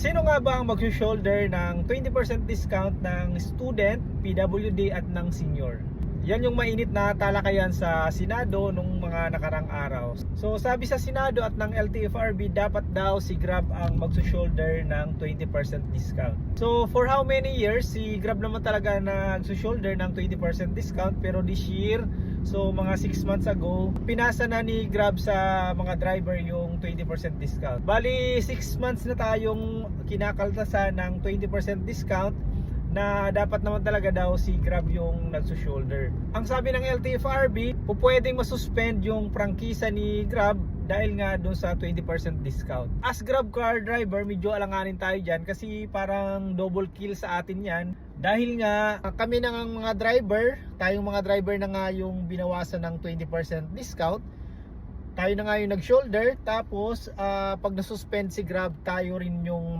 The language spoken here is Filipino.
Sino nga ba ang mag-shoulder ng 20% discount ng student, PWD at ng senior? Yan yung mainit na talakayan sa Senado nung mga nakarang araw. So sabi sa Senado at ng LTFRB dapat daw si Grab ang magsushoulder ng 20% discount. So for how many years si Grab naman talaga nagsushoulder ng 20% discount pero this year So mga 6 months ago, pinasa na ni Grab sa mga driver yung 20% discount. Bali 6 months na tayong kinakaltasan ng 20% discount na dapat naman talaga daw si Grab yung nagsushoulder. Ang sabi ng LTFRB, po pwedeng masuspend yung prangkisa ni Grab dahil nga doon sa 20% discount. As Grab car driver, medyo alanganin tayo dyan kasi parang double kill sa atin yan. Dahil nga kami na nga mga driver, tayong mga driver na nga yung binawasan ng 20% discount. Tayo na nga yung nag-shoulder tapos ah, pag nasuspend si Grab, tayo rin yung